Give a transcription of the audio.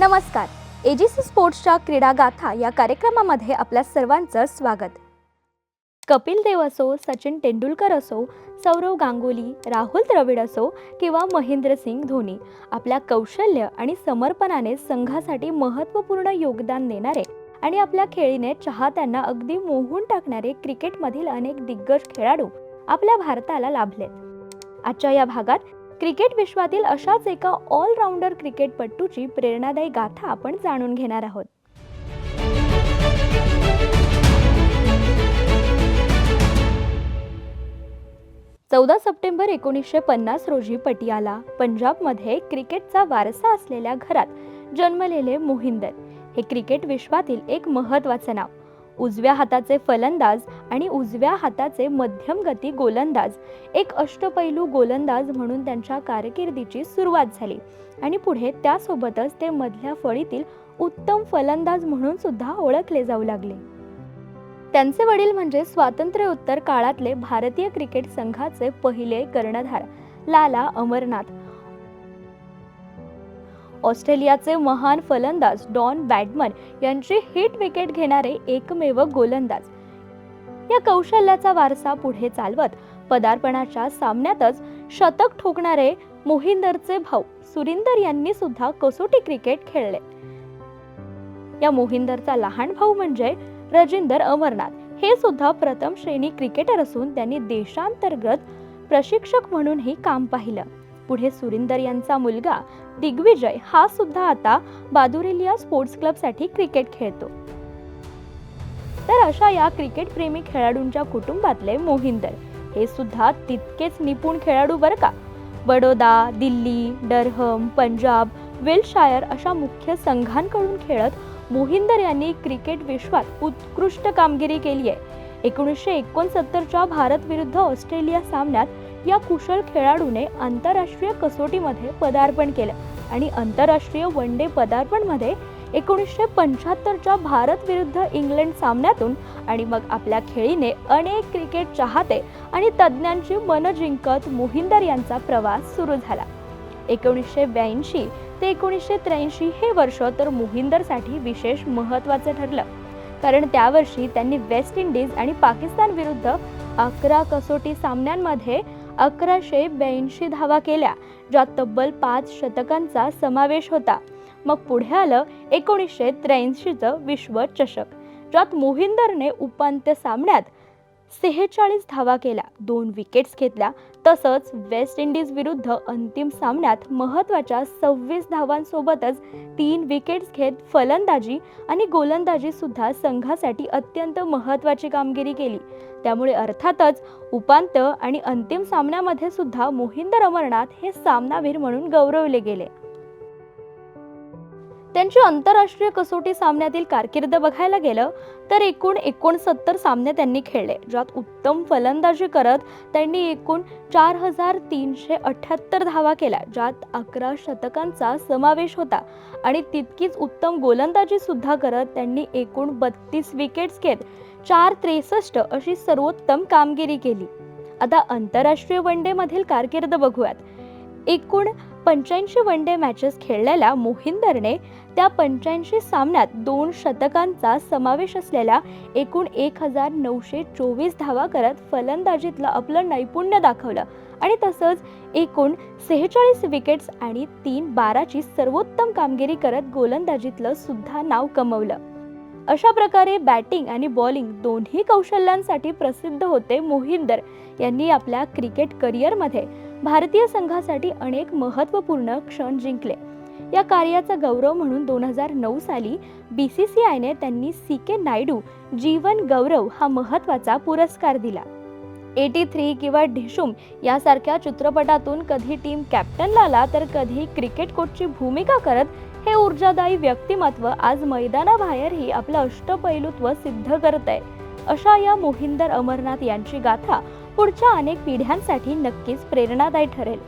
नमस्कार. एजीसी स्पोर्ट्सच्या क्रीडा गाथा या कार्यक्रमामध्ये आपल्या सर्वांचं स्वागत. कपिल देव असो सचिन तेंडुलकर असो सौरव गांगुली राहुल द्रविड असो किंवा महेंद्रसिंग धोनी आपल्या कौशल्य आणि समर्पणाने संघासाठी महत्त्वपूर्ण योगदान देणारे आणि आपल्या खेळीने चाहत्यांना अगदी मोहून टाकणारे क्रिकेटमधील अनेक दिग्गज खेळाडू आपल्या भारताला लाभलेत. आजच्या या भागात क्रिकेट विश्वातील अशाच एका ऑलराऊंडर क्रिकेटपटूची प्रेरणादायी गाथा आपण जाणून घेणार आहोत. चौदा सप्टेंबर एकोणीसशे पन्नास रोजी पटियाला पंजाबमध्ये क्रिकेटचा वारसा असलेल्या घरात जन्मलेले मोहिंदर. हे क्रिकेट विश्वातील एक महत्त्वाचं नाव. उजव्या हाताचे फलंदाज आणि उजव्या हाताचे मध्यम गती गोलंदाज. एक अष्टपैलू गोलंदाज म्हणून त्यांच्या कारकिर्दीची सुरुवात झाली. आणि पुढे त्यासोबतच ते मधल्या फळीतील उत्तम फलंदाज म्हणून सुद्धा ओळखले जाऊ लागले. त्यांचे वडील म्हणजे स्वातंत्र्योत्तर काळातले भारतीय क्रिकेट संघाचे पहिले कर्णधार लाला अमरनाथ. ऑस्ट्रेलियाचे महान फलंदाज डॉन बॅडमन यांची हिट विकेट घेणारे एकमेव गोलंदाज. या कौशल्याचा वारसा पुढे चालवत पदार्पणाच्या सामन्यातच शतक ठोकणारे मोहिंदरचे भाऊ सुरिंदर यांनी सुद्धा कसोटी क्रिकेट खेळले. या मोहिंदरचा लहान भाऊ म्हणजे रजिंदर अमरनाथ. हे सुद्धा प्रथम श्रेणी क्रिकेटर असून त्यांनी देशांतर्गत प्रशिक्षक म्हणूनही काम पाहिलं. पुढे सुरिंदर यांचा मुलगा दिग्विजय हा सुद्धा आता बादुरेलिया स्पोर्ट्स क्लबसाठी क्रिकेट खेळतो. तर अशा या क्रिकेट प्रेमी खेळाडूंच्या कुटुंबातले मोहिंदर हे सुद्धा तितकेच निपुण खेळाडू बरं का? बडोदा दिल्ली डरहम पंजाब विलशायर अशा मुख्य संघांकडून खेळत मोहिंदर यांनी क्रिकेट विश्वात उत्कृष्ट कामगिरी केली आहे एकोणीसशे एकोणसत्तरच्या भारत विरुद्ध ऑस्ट्रेलिया सामन्यात या कुशल खेळाडूने आंतरराष्ट्रीय कसोटीमध्ये पदार्पण केलं आणि आंतरराष्ट्रीय वन डे पदार्पणमध्ये एकोणीसशे पंच्याहत्तरच्या भारत विरुद्ध इंग्लंड सामन्यातून आणि मग आपल्या खेळीने अनेक क्रिकेट चाहते आणि तज्ज्ञांची मन जिंकत मोहिंदर यांचा प्रवास सुरू झाला. एकोणीसशे ब्याऐंशी ते एकोणीसशे त्र्याऐंशी हे वर्ष तर मोहिंदरसाठी विशेष महत्त्वाचं ठरलं. कारण त्यावर्षी त्यांनी वेस्ट इंडिज आणि पाकिस्तान विरुद्ध अकरा कसोटी सामन्यांमध्ये अकराशे ब्याऐंशी धावा केल्या ज्यात तब्बल पाच शतकांचा समावेश होता. मग पुढे आलं एकोणीसशे त्र्याऐंशीचं विश्वचषक ज्यात मोहिंदरने उपांत्य सामन्यात सेहेचाळीस धावा केल्या दोन विकेट्स घेतल्या. तसंच वेस्ट इंडिज विरुद्ध अंतिम सामन्यात महत्त्वाच्या सव्वीस धावांसोबतच तीन विकेट्स घेत फलंदाजी आणि गोलंदाजी सुद्धा संघासाठी अत्यंत महत्त्वाची कामगिरी केली. त्यामुळे अर्थातच उपांत्य आणि अंतिम सामन्यामध्ये सुद्धा मोहिंदर अमरनाथ हे सामनावीर म्हणून गौरवले गेले. त्यांची आंतरराष्ट्रीय कसोटी सामन्यातील कारकीर्द बघायला गेलं तर एकूण एकोणसत्तर सामने त्यांनी खेळले ज्यात उत्तम फलंदाजी करत त्यांनी एकूण चार हजार तीनशे अठ्याहत्तर धावा केल्या ज्यात अकरा शतकांचा समावेश होता. आणि तितकीच उत्तम गोलंदाजी सुद्धा करत त्यांनी एकूण बत्तीस विकेट्स घेत चार त्रेसष्ट अशी सर्वोत्तम कामगिरी केली. आता आंतरराष्ट्रीय वन डेमधील कारकीर्द बघूयात. एकूण पंच्याऐंशी वन डे मॅचेस खेळलेल्या मोहिंदरने त्या पंच्याऐंशी सामन्यात दोन शतकांचा समावेश असलेल्या एकूण एक हजार नऊशे चोवीस धावा करत फलंदाजीतलं आपलं नैपुण्य दाखवलं. आणि तसंच एकूण सेहेचाळीस विकेट्स आणि तीन बाराची सर्वोत्तम कामगिरी करत गोलंदाजीतलं सुद्धा नाव कमवलं. अशा प्रकारे बॅटिंग आणि बॉलिंग दोन्ही कौशल्यांसाठी प्रसिद्ध होते मोहिंदर यांनी आपल्या क्रिकेट करिअरमध्ये भारतीय संघासाठी अनेक महत्त्वपूर्ण क्षण जिंकले. या कार्याचा गौरव म्हणून दोन हजार नऊ साली बी सी सी आयने त्यांनी सी के नायडू जीवन गौरव हा महत्त्वाचा पुरस्कार दिला. एटी थ्री किंवा ढिशुम यासारख्या चित्रपटातून कधी टीम कॅप्टनला आला तर कधी क्रिकेट कोचची भूमिका करत हे ऊर्जादायी व्यक्तिमत्व आज मैदानाबाहेरही आपलं अष्टपैलुत्व सिद्ध करत आहे अशा या मोहिंदर अमरनाथ यांची गाथा पुढच्या अनेक पिढ्यांसाठी नक्कीच प्रेरणादायी ठरेल.